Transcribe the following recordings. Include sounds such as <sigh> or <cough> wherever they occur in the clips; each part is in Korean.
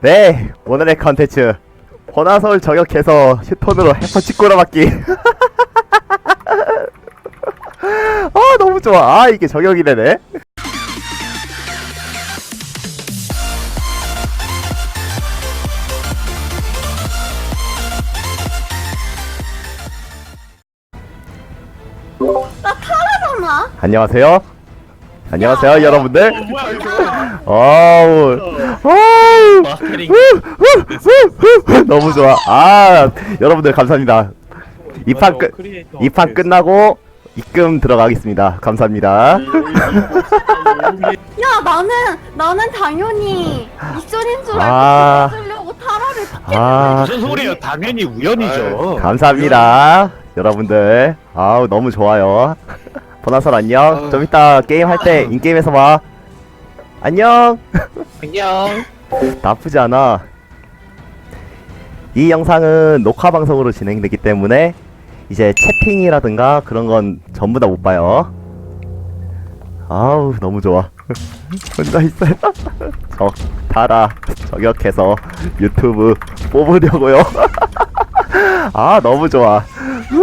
네, 오늘의 컨텐츠. 보나서울 저격해서 휴톤으로 해퍼치 꼬라박기. 아 너무 좋아. 아 이게 저격이 되네. 하잖아. 안녕하세요. 안녕하세요 야, 여러분들. 어, 뭐야 이거 어우. 마스터링. 너무 좋아. 아 여러분들 감사합니다. 이판끝 크리에이터 판 끝나고 입금 들어가겠습니다. 감사합니다. <laughs> 야 나는 나는 당연히 미션인 줄 아. 알고 타라를 받게 아 무슨 소리예요? 당연히 우연이죠. 감사합니다 여러분들. 아우 너무 좋아요. 보나설 안녕. 좀 이따 게임 할 때 인게임에서 봐 안녕. 안녕. <laughs> 나쁘지 않아. 이 영상은 녹화 방송으로 진행되기 때문에 이제 채팅이라든가 그런 건 전부 다 못 봐요. 아우 너무 좋아. <laughs> 혼자 있어요 <laughs> 적 달아. 저격해서 유튜브 뽑으려고요. 아 너무 좋아. 후.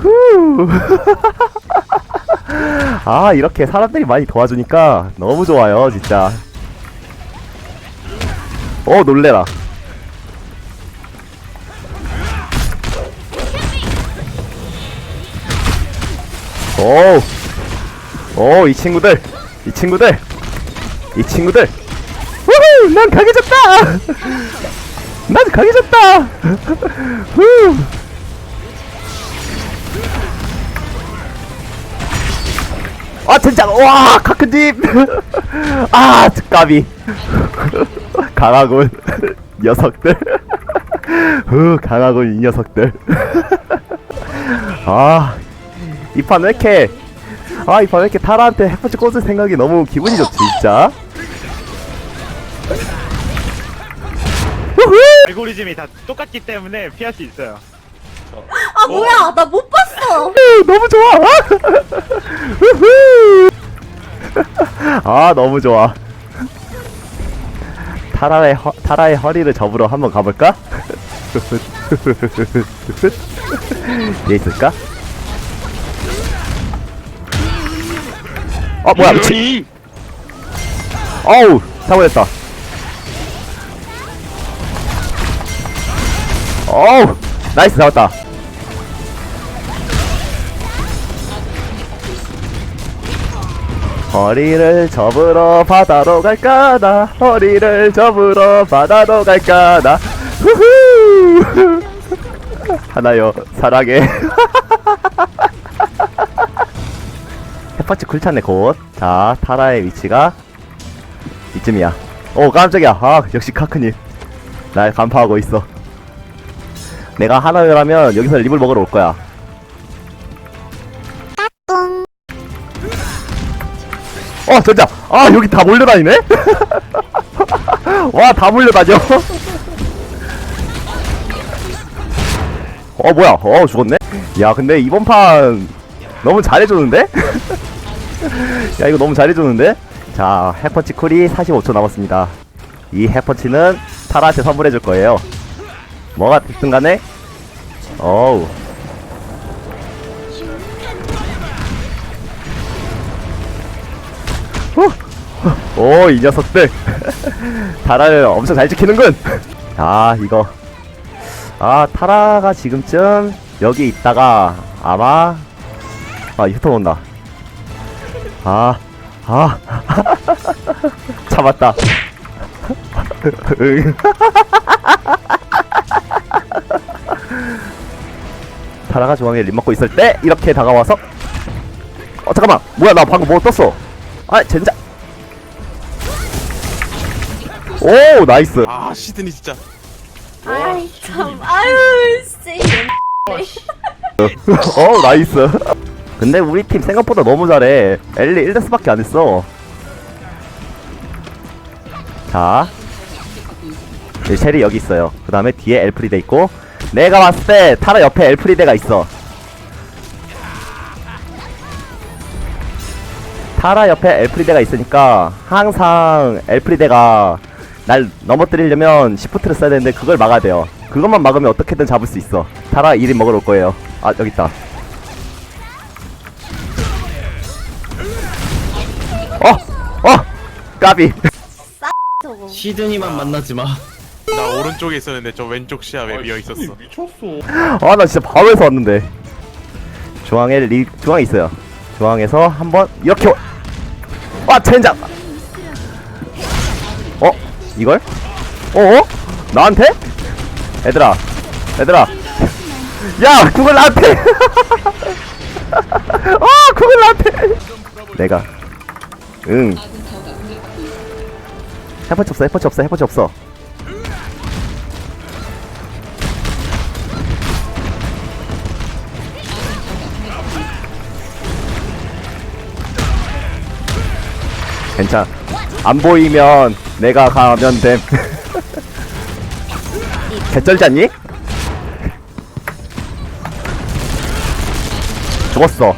후. 아 이렇게 사람들이 많이 도와주니까 너무 좋아요 진짜. 어 놀래라. 오오 이 친구들. 이 친구들. 이 친구들. 우후 난 강해졌다. <laughs> 난 강해졌다. <laughs> 후. 아 진짜. 와 카크님. <laughs> 아 특가비 <laughs> 강하군. <laughs> 녀석들. 후 강하군 이 녀석들. 아이 판 왜 이렇게 아이 판 왜 이렇게 타라한테 해프치 꽂을 생각이 너무 기분이 좋지 진짜? 알고리즘이 다 똑같기 때문에 피할 수 있어요 아 뭐야? 나 못 봤어. 후, 너무 좋아. 우후 <laughs> 아 너무 좋아. 타라의 허, 타라의 허리를 접으러 한번 가볼까? <laughs> 얘 있을까? 어 뭐야 미친. 어우 사고했다. 어우 나이스 잡았다 허리를 접으러 바다로 갈까 나? 허리를 접으러 바다로 갈까 나? 후후! <laughs> 하나요 사랑해. 해파치 쿨찼네 곧자 타라의 위치가 이쯤이야. 오 깜짝이야. 아 역시 카크님. 날 간파하고 있어. 내가 하나요라면 여기서 립을 먹으러 올 거야 어 진짜 아 여기 다 몰려다니네? <laughs> 와 다 몰려다녀. <laughs> 어 뭐야? 어 죽었네? 야 근데 이번 판 너무 잘해주는데? <laughs> 야 이거 너무 잘해주는데? 자 해퍼치 쿨이 45초 남았습니다. 이 해퍼치는 타라한테 선물해줄 거예요. 뭐가 됐든 간에? 어우 오, 이 녀석들. <laughs> 타라를 엄청 잘 지키는군. <laughs> 아, 이거. 아, 타라가 지금쯤 여기 있다가 아마 아, 휴톤 온다. 아, 아. <laughs> 참았다. 응. 타라가 중앙에 림 맞고 있을 때 이렇게 다가와서 어 잠깐만 뭐야 나 방금 뭐 떴어 아 젠장. 오 나이스. 아 시드니 진짜. 아이 참. 아유 씨. <laughs> 어 나이스. 근데 우리 팀 생각보다 너무 잘해. 엘리 1데스밖에 안 했어. 자. 이 쉘이 여기 있어요. 그 다음에 뒤에 엘프리데 있고 내가 봤을 때 타라 옆에 엘프리데가 있어 타라 옆에 엘프리데가 있으니까 항상 엘프리데가 날 넘어뜨리려면 시프트를 써야 되는데 그걸 막아야 돼요 그것만 막으면 어떻게든 잡을 수 있어 타라 1인 먹으러 올 거예요 아 여기 있다 어! 어! 까비 저거. 시드니만 만나지 마. 나 오른쪽에 있었는데 저 왼쪽 시야 왜 비어 있었어? 아 나 진짜 바로에서 왔는데 중앙에 리 중앙에 있어요 중앙에서 한번 이렇게 와- 와 젠장. 어? 이걸? 어 나한테? 얘들아 얘들아. <laughs> 야 그걸 나한테. <laughs> 아 그걸 나한테. 내가. 응. 해퍼치 없어 해퍼치 없어 해퍼치 없어 괜찮. 안 보이면 내가 가면 됨. <laughs> 개쩔지 않니? 죽었어.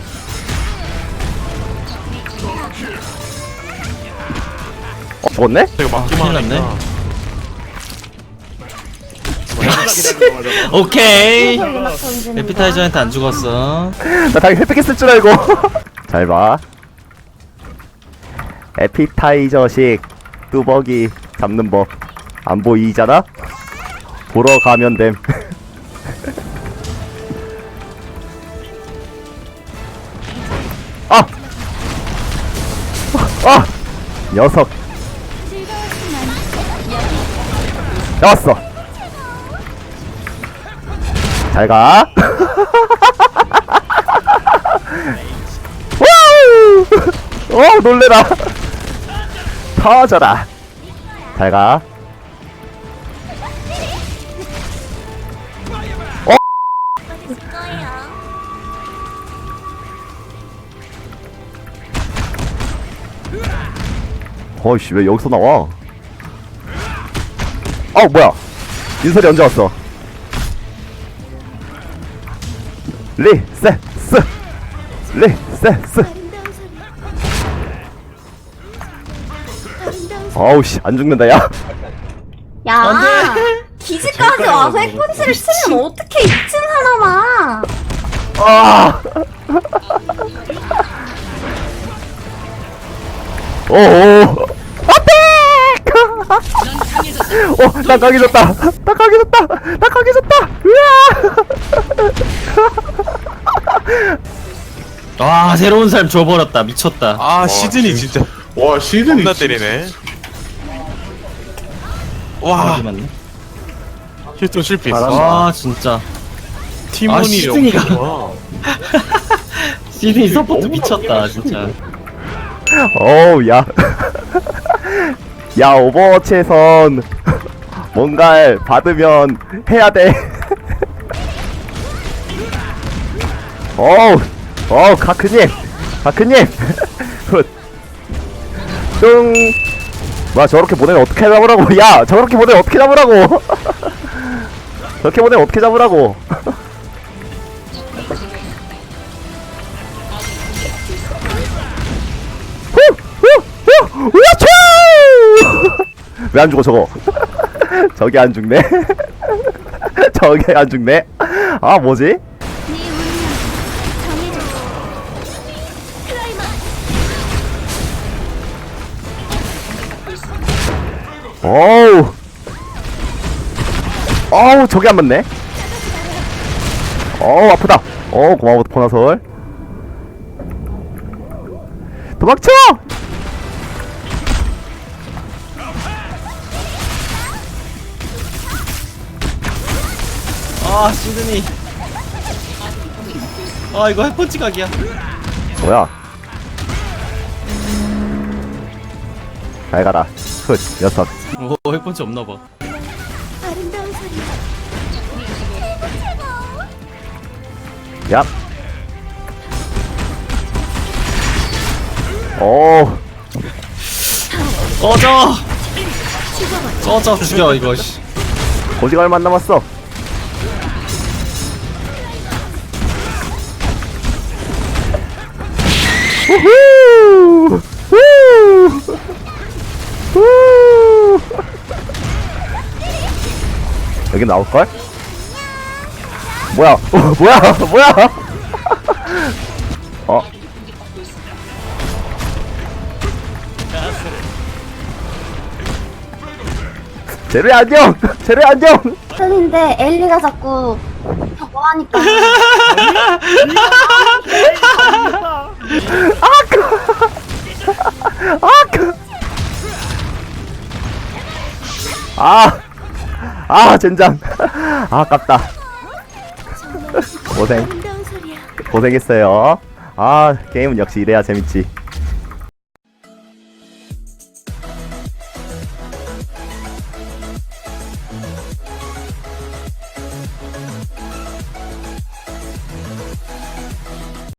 어, 죽었네? 이거 막기만 큰일 났네. 하니까 <laughs> 오케이. 에피타이저한테 안 죽었어. 나 당연히 획득했을 줄 알고. <laughs> 잘 봐. 에피타이저식 뚜벅이 잡는 법 안 보이잖아? 보러 가면 됨. <laughs> 아! 아! 녀석. 나왔어. 잘 가. <laughs> 와우! <laughs> 어 놀래라 터져라. 잘가. 어? 어이씨 왜 여기서 나와? 어 뭐야? 윤설이 언제 왔어? 리세스. 리세스 어우 씨 안 죽는다 야 야, 기지까지 와서 핵펀치를 치면 어떻게 2층 하나만. 아! 오오 어택! <laughs> 어, 나 강해졌다. 나 강해졌다. 나 강해졌다. 으아! 와 새로운 삶 줘버렸다. 미쳤다. 아 시즌이 진짜 와 시즌이 겁나 진짜- 때리네. 아, 와 맞네. 휴ton 실패했어. 와 진짜. 팀원이 아, 좋아. <laughs> 시드니 서포트 미쳤다 진짜. 어우, 야. <laughs> 야, 오버워치에선 <laughs> 뭔가를 받으면 해야 돼. 어우, 어우, 가크님. 가크님. 굿. 뚱. 뭐야, 저렇게 보내면 어떻게 잡으라고. 야, 저렇게 보내면 어떻게 잡으라고. <laughs> 저렇게 보내면 어떻게 잡으라고. <laughs> 우야차! <laughs> 왜안 죽어 저거? 저게 안 죽네. 저게 안 죽네. 아 뭐지? 어우. 어우 저게 안 맞네. 어우 아프다. 어 고마워 포나솔. 도망쳐! 아 시드니. 아 이거 핵펀치 각이야. 뭐야? 잘 가라. 훗, 녀석. 오 핵펀치 없나 봐. 얍. 오, 꺼져. 꺼져 죽여 이거. 씨. 고지가 얼마 안 남았어. 우후! 후! 여기 나올걸? 뭐야? 어, <laughs> 뭐야? 뭐야? <laughs> 어? 제로의 안녕! <laughs> 제로의 안녕! 근데 엘리가 자꾸 저거 하니까. 아, 아, 젠장. 아, <laughs> 아깝다. 고생. 고생했어요. 아, 게임은 역시 이래야 재밌지.